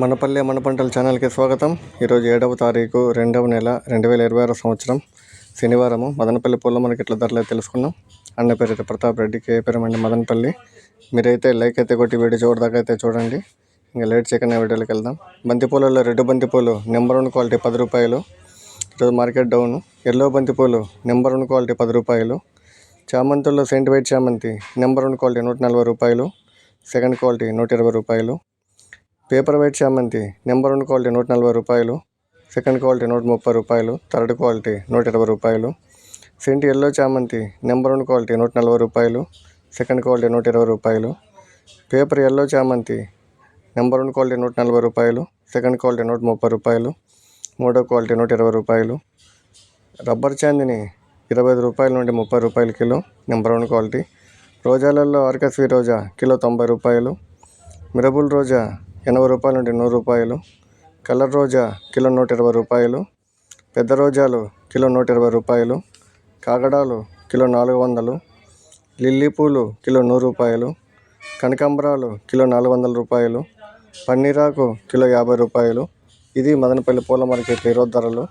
మనపల్లె మన పంటల ఛానల్కి స్వాగతం. ఈరోజు ఏడవ తారీఖు రెండవ నెల రెండు వేల ఇరవై ఆరో సంవత్సరం శనివారము. మదనపల్లి పూల మార్కెట్ల ధరలు తెలుసుకున్నాం. అన్న పేరు అయితే ప్రతాప్ రెడ్డి కే పేరమండి మదనపల్లి. మీరైతే లైక్ అయితే కొట్టి వీడియో చూడదాకా అయితే చూడండి. ఇంకా లేట్ చేయకుండా వీడియోలోకి వెళ్దాం. బంతిపూలలో రెడ్ బంతిపూలు నెంబర్ వన్ క్వాలిటీ పది రూపాయలు. ఈరోజు మార్కెట్ డౌన్. ఎల్లో బంతిపూలు నెంబర్ వన్ క్వాలిటీ పది రూపాయలు. చామంతుల్లో సెంట్ వైట్ చామంతి నెంబర్ వన్ క్వాలిటీ నూట నలభై రూపాయలు. సెకండ్ క్వాలిటీ నూట ఇరవై రూపాయలు. పేపర్ వైట్ చామంతి నెంబర్ వన్ క్వాలిటీ నూట నలభై రూపాయలు సెకండ్ క్వాలిటీ నూట ముప్పై రూపాయలు థర్డ్ క్వాలిటీ నూట ఇరవై రూపాయలు. సెంట్ ఎల్లో చామంతి నెంబర్ వన్ క్వాలిటీ నూట నలభై రూపాయలు సెకండ్ క్వాలిటీ నూట ఇరవై రూపాయలు. పేపర్ ఎల్లో చామంతి నెంబర్ వన్ క్వాలిటీ నూట నలభై రూపాయలు సెకండ్ క్వాలిటీ నూట ముప్పై రూపాయలు మూడో క్వాలిటీ నూట ఇరవై రూపాయలు. రబ్బర్ చాందిని ఇరవై ఐదు రూపాయల నుండి ముప్పై రూపాయల కిలో నెంబర్ వన్ క్వాలిటీ. రోజాలలో ఆర్కస్వీ రోజా కిలో తొంభై రూపాయలు. మిరబుల్ రోజా ఎనభై రూపాయల నుండి నూరు రూపాయలు కలర్ రోజా కిలో నూట ఇరవై రూపాయలు పెద్ద రోజాలు కిలో నూట ఇరవై రూపాయలు కాగడాలు కిలో నాలుగు వందలు లిల్లీ పూలు కిలో నూరు రూపాయలు కనకాంబరాలు కిలో నాలుగు వందల రూపాయలు పన్నీరాకు కిలో యాభై రూపాయలు. ఇది మదనపల్లి పూల మార్కెట్ ఈరోజు ధరలు.